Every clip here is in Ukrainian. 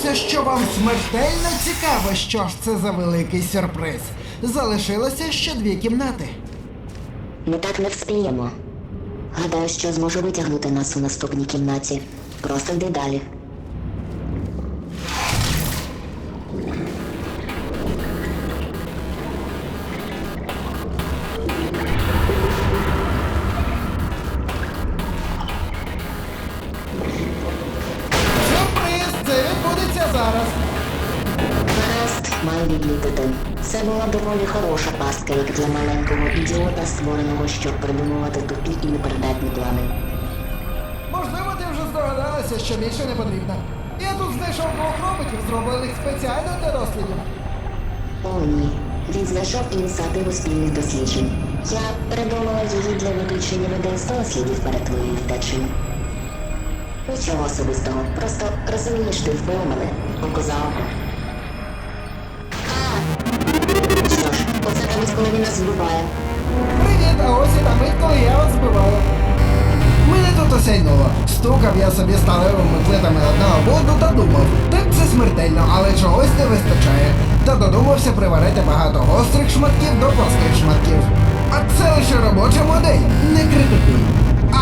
Сподіваюся, що вам смертельно цікаво, що ж це за великий сюрприз. Залишилося ще дві кімнати. Ми так не вспіємо. Гадаю, що зможу витягнути нас у наступній кімнаті. Просто йди далі. Це була доволі хороша пастка, як для маленького ідіота, створеного, щоб придумувати тупі і непридатні плани. Можливо, ти вже здогадалася, що більше не потрібно. Я тут знайшов двох роботів, зроблених спеціально для дослідів. О, ні. Він знайшов ініціативу спільних досліджень. Я придумала її для виключення людей з дослідів перед твоєю втечею. Нічого особистого, просто розумієш, ти вбив око за око. Коли він нас вбиває. Привіт, а ось і та мить, коли я вас збиваю. Мене тут осяйнуло. Стукав я собі сталевими плитами одного боку та думав, так це смертельно, але чогось не вистачає. Та додумався приварити багато гострих шматків до плоских шматків. А це лише робоча модель, не критикуй.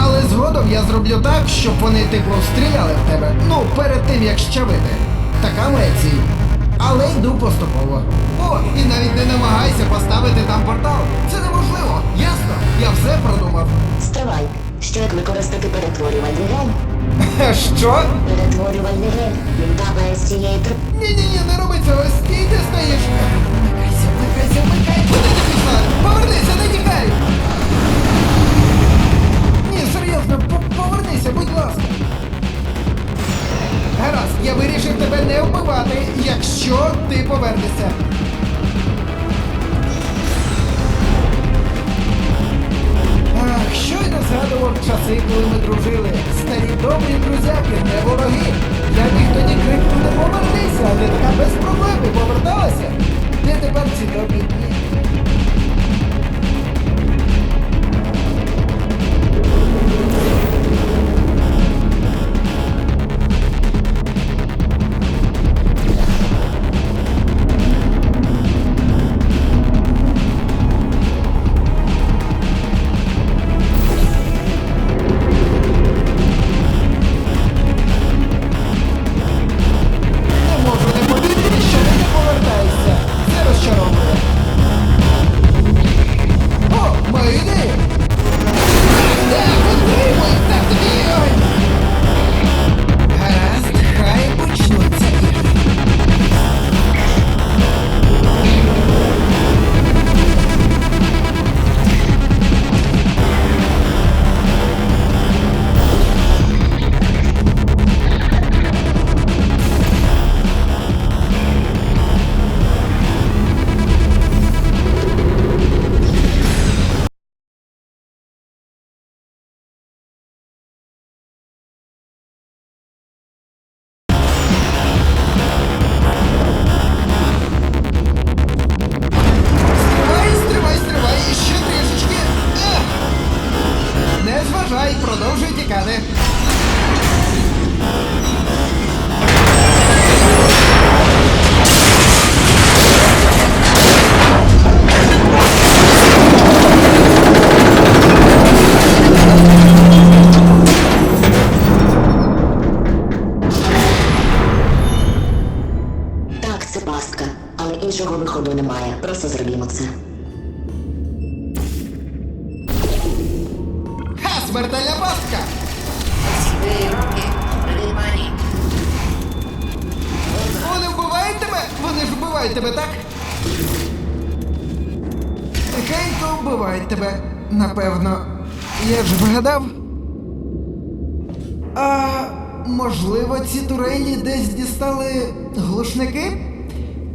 Але згодом я зроблю так, щоб вони типу стріляли в тебе. Ну, перед тим як щавити. Така ціль. Але йду поступово. О, і навіть не намагайся поставити там портал. Це неможливо. Ясно? Я все продумав. Стривай. Що як використати перетворювальний гель? Що? Перетворювальний гель. Він капає з цієї трубки. Ні-ні-ні, не роби цього, стій, ти стоїш. Вмикайся, вмикайся, вмикай. Куди ти пішла? Повернися, не тікай. Ні, серйозно, повернися, будь ласка. Гаразд, я вирішив тебе не вбивати, якщо ти повернешся. Ах, щойно згадував часи, коли ми дружили. Старі добрі друзяки, не вороги. Я міг тоді крикнути повернися, а ти така без проблем і поверталася. Де тепер ці добрі дні? Можливо, ці турелі десь дістали глушники?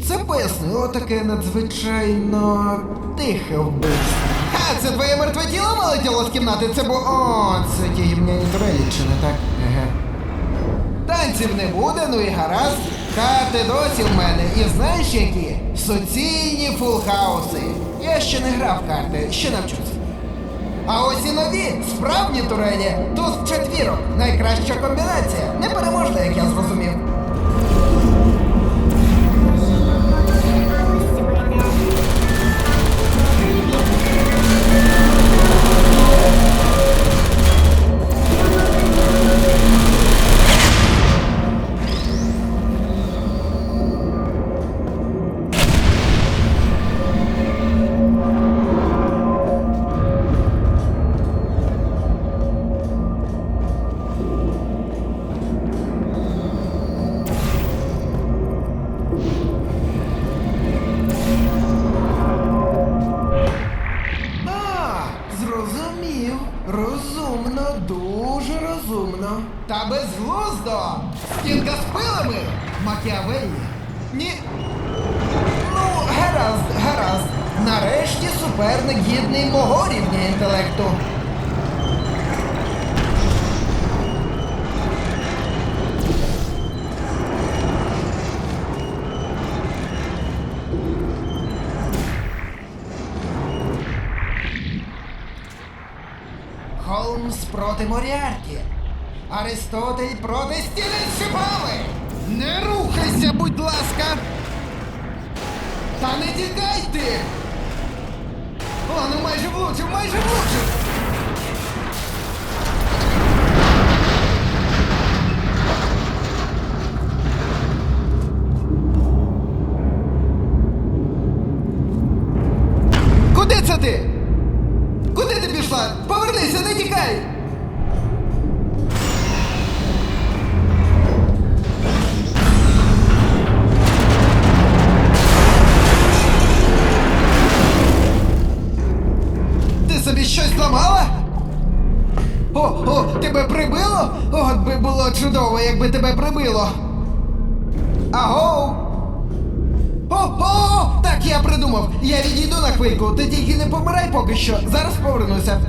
Це пояснило таке надзвичайно тихе вбивство. А, це твоє мертве тіло налетіло з кімнати? Це бо. О, це ті гімняні турелі, чи не так? Еге. Танців не буде, ну і гаразд. Карти досі в мене. І знаєш які? Суцільні фулхауси. Я ще не грав карти, ще навчусь. А ось і нові, справні турелі. Туз четвірок. Найкраща комбінація. Непереможна, як я зрозумів. Проти Моріарті. Аристотель проти стіни з. Не рухайся, будь ласка. Та не тікайте! О, ну майже влучив, майже влучив! Якби тебе прибило. Аго! О, о, так я придумав. Я відійду на хвильку. Ти тільки не помирай поки що. Зараз повернуся.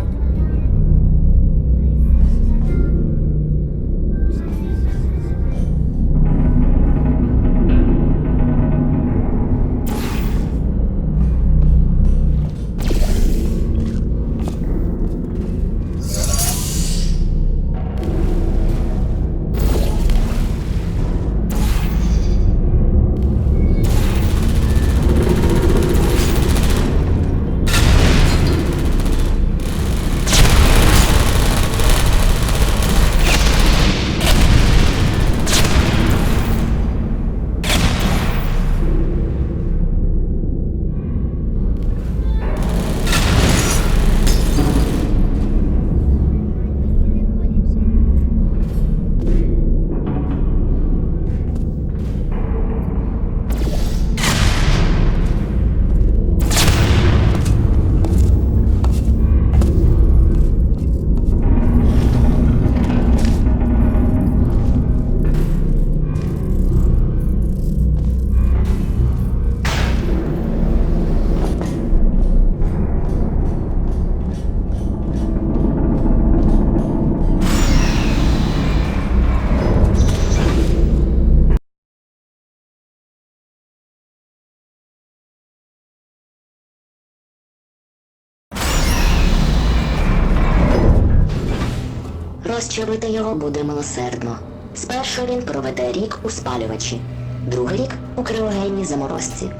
Розчавити його буде милосердно. Спершу він проведе рік у спалювачі, другий рік у криогенній заморозці.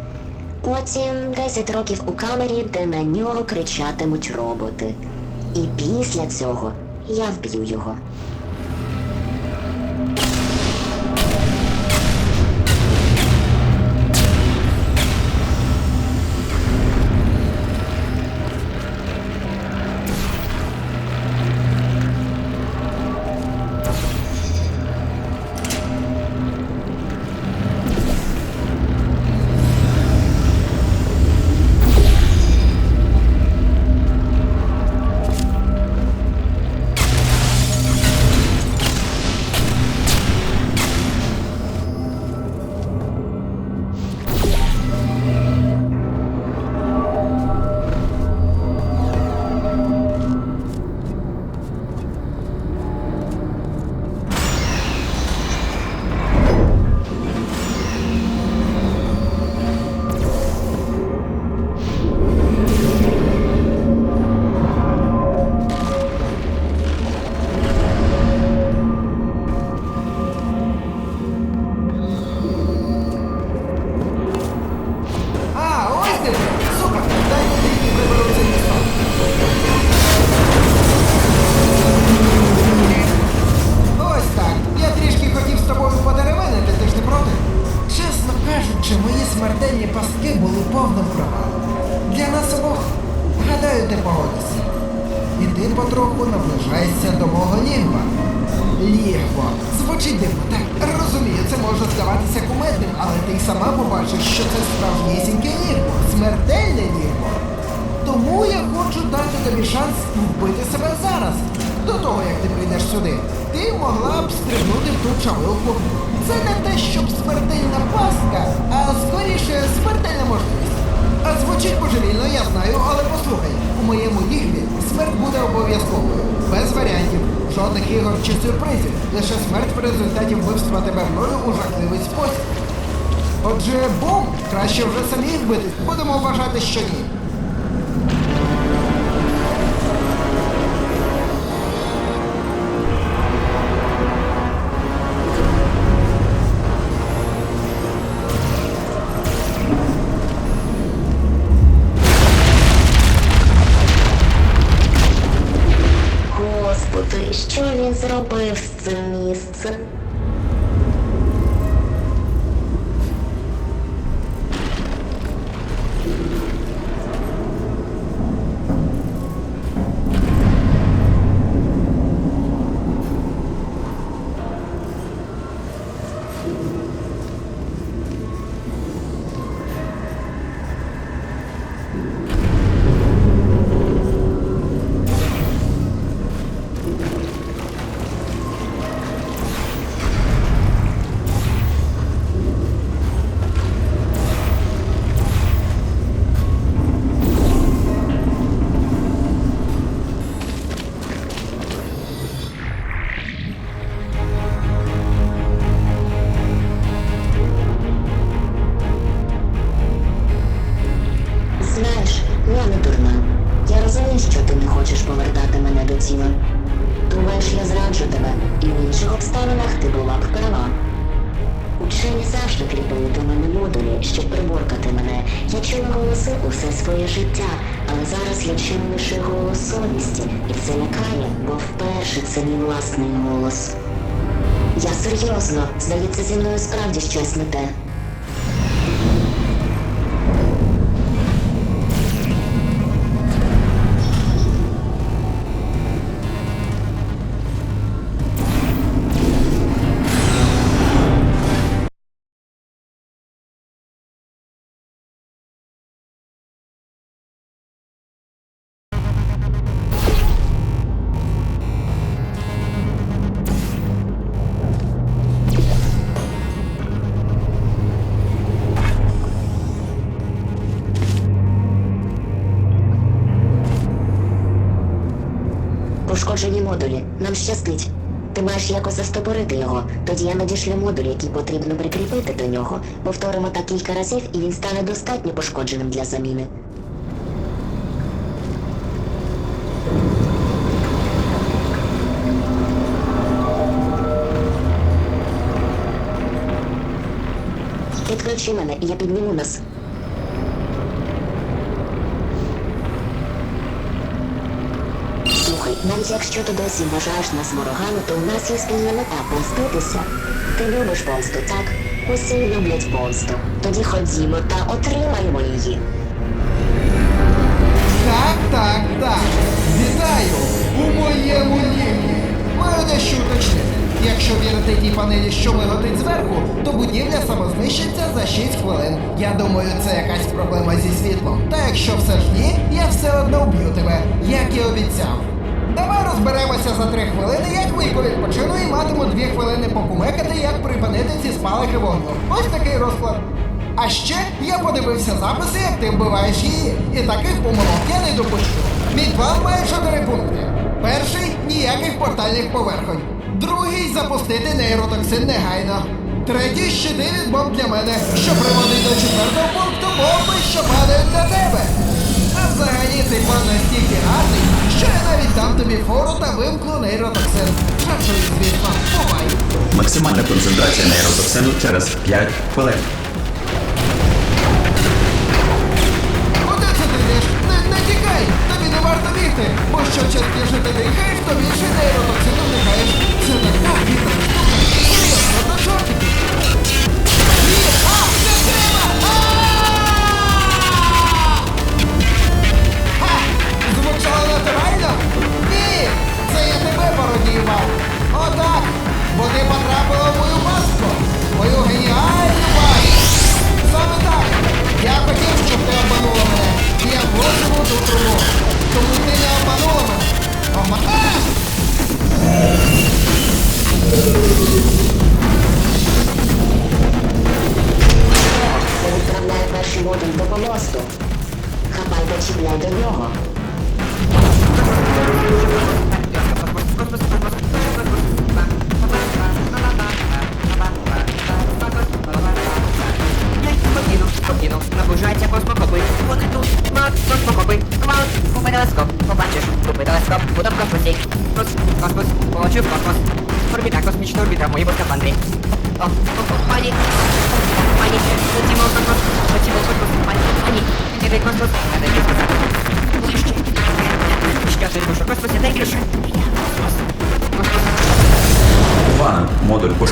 Потім 10 років у камері, де на нього кричатимуть роботи. І після цього я вб'ю його. Справжнісіньке лігво, смертельне лігво. Тому я хочу дати тобі шанс вбити себе зараз. До того, як ти прийдеш сюди, ти могла б стрибнути в ту чавилку. Це не те, щоб смертельна пастка, а скоріше смертельна можливість. А звучить божевільно, я знаю, але послухай, у моєму ігрі смерть буде обов'язковою. Без варіантів, жодних ігор чи сюрпризів. Лише смерть в результаті вбивства тебе мною у жахливий спосіб. Отже, бум, краще вже самі вбити. Будемо вважати, що ні. Господи, що він зробив з цим місцем? Серйозно, здається, зі мною справді щось не те. Модулі. Нам щастить. Ти маєш якось застопорити його. Тоді я надішлю модуль, який потрібно прикріпити до нього. Повторимо так кілька разів, і він стане достатньо пошкодженим для заміни. Підключи мене, і я підніму нас. Навіть якщо ти досі вважаєш нас ворогами, то у нас є спільна мета помститися. Ти любиш помсту, так? Усі люблять помсту. Тоді ходімо та отримаємо її. Так, так, так. Вітаю у моєму лівні. Маю дещо уточнити. Якщо вірити тій панелі, що миготить зверху, то будівля самознищиться за 6 хвилин. Я думаю, це якась проблема зі світлом. Та якщо все ж ні, я все одно вб'ю тебе, як і обіцяв. Давай розберемося за 3 хвилини, як вийку відпочину і матиму 2 хвилини покумекати, як припинити ці спалахи вогню. Ось такий розклад. А ще я подивився записи, як ти вбиваєш її, і таких помилок я не допущу. Мій план має чотири пункти. Перший ніяких портальних поверхонь. Другий запустити нейротоксин негайно. Третій щити від бомб для мене, що приводить до четвертого пункту бомби, що падають на тебе. Взагалі цей пан настільки гарний, що я навіть дам тобі фору та вимкну нейротоксин. Жартую, звісно, бувай. Максимальна концентрація нейротоксину через 5 хвилин.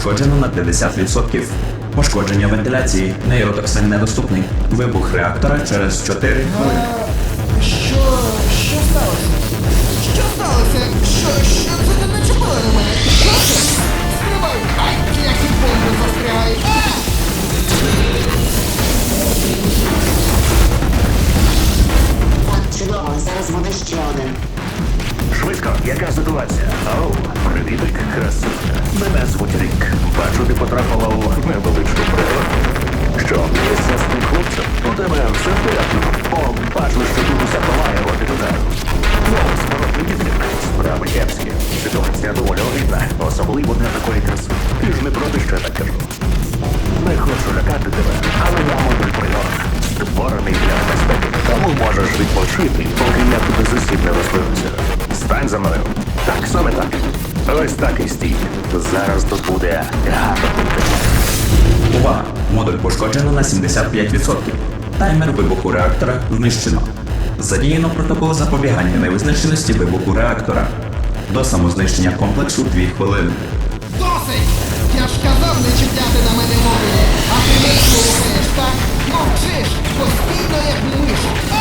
Пошкоджено на 50%. Пошкодження вентиляції. Нейротоксин недоступний. Вибух реактора через 4 хвилини. Стань за мною. Так, саме так. Ось так і стій. Зараз тут буде гарно. Увага! Модуль пошкоджено на 75%. Таймер вибуху реактора знищено. Задіяно протокол запобігання невизначеності вибуху реактора. До самознищення комплексу 2 хвилини. Досить! Я ж казав не чіпляти на мене мовлення, а ти не слухаєш, так? Мовчиш, постійно як миш.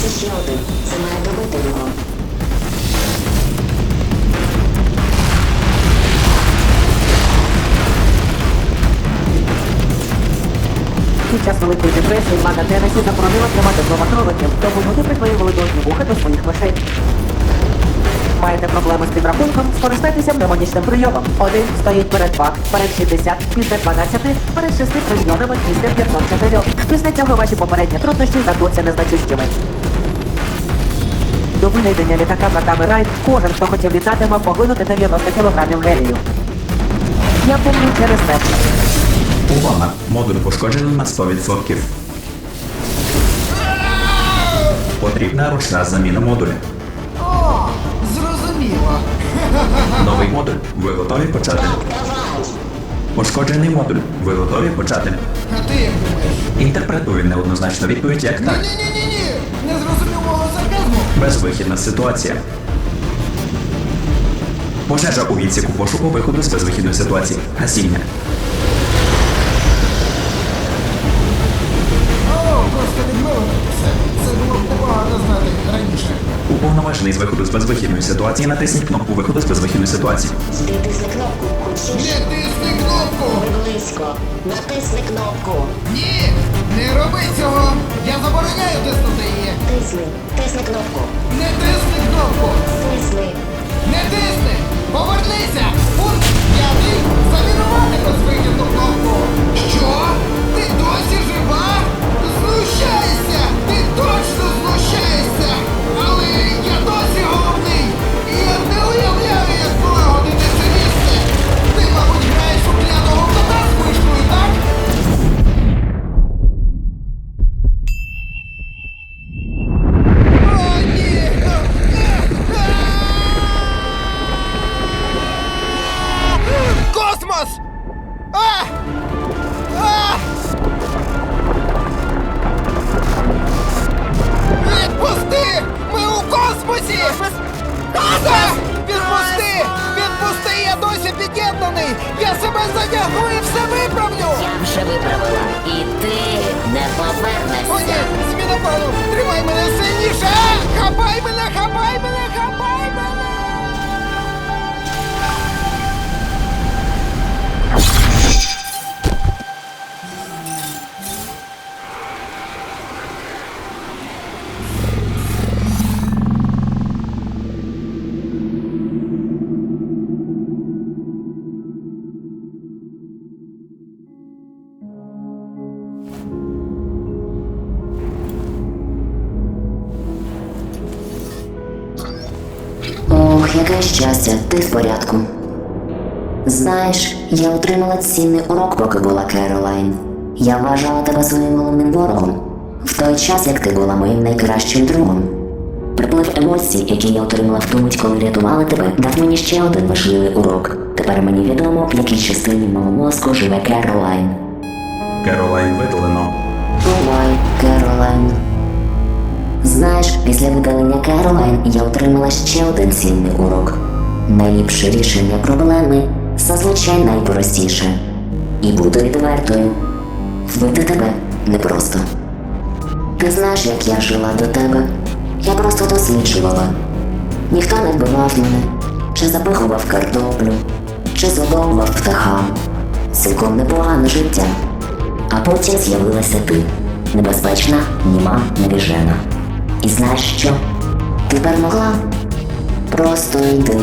Ось іще один. Це має добити його. Під час Великої депресії влада Теннесі заборонила тримати вдома кроликів, тому вони приклеювали довгі вуха до своїх мишей. Маєте проблеми з підрахунком? Скористайтеся мнемонічним прийомом. Один стоїть перед 2, перед 60, після 12, перед 6 трильйонами, після 504. Після цього ваші попередні труднощі здадуться незначущими. До винайдення літака братами Райт кожен, хто хотів літати, мав поглинути 90 кілограмів гелію. Я помню через те. Увага! Модуль пошкоджено на 100%. Потрібна ручна заміна модуля. О, зрозуміло. Новий модуль. Ви готові почати? Пошкоджений модуль. Ви готові почати? А ти як думаєш? Інтерпретую неоднозначну відповідь як так. Ні-ні-ні-ні! Безвихідна ситуація. Пожежа у відсіку пошуку виходу з безвихідної ситуації. Гасіння. Відмовити все. Це було б непогано знати раніше. Уповноважений з виходу з безвихідної ситуації натисніть кнопку виходу з безвихідної ситуації. Натисни кнопку. Не тисни кнопку! Ми близько. Натисни кнопку. Ні! Не роби цього! Я забороняю тиснути її! Тисни. Тисни кнопку. Не тисни кнопку! Тисни. Не тисни! Повернися! Пункт п'ятий! Замінувати безвихідну кнопку! Що? Ти досі жива? Знущайся! Ти точно Щастя, ти в порядку. Знаєш, я отримала цінний урок, поки була Керолайн. Я вважала тебе своїм головним ворогом. В той час, як ти була моїм найкращим другом. Приплив емоцій, які я отримала в ту мить, коли рятувала тебе, дав мені ще один важливий урок. Тепер мені відомо, в якій частині мого мозку живе Керолайн. Керолайн видалено. Бувай, Керолайн. Знаєш, після видалення Керолайн я отримала ще один цінний урок. Найліпше рішення проблеми зазвичай найпростіше. І буду відвертою. Вбити тебе непросто. Ти знаєш, як я жила до тебе. Я просто досліджувала. Ніхто не вбивав мене, чи запихував картоплю, чи задовбав птахам. Цілком непогане життя. А потім з'явилася ти, небезпечна, німа, невіжена. І знаєш що? Тепер могла? Просто йди.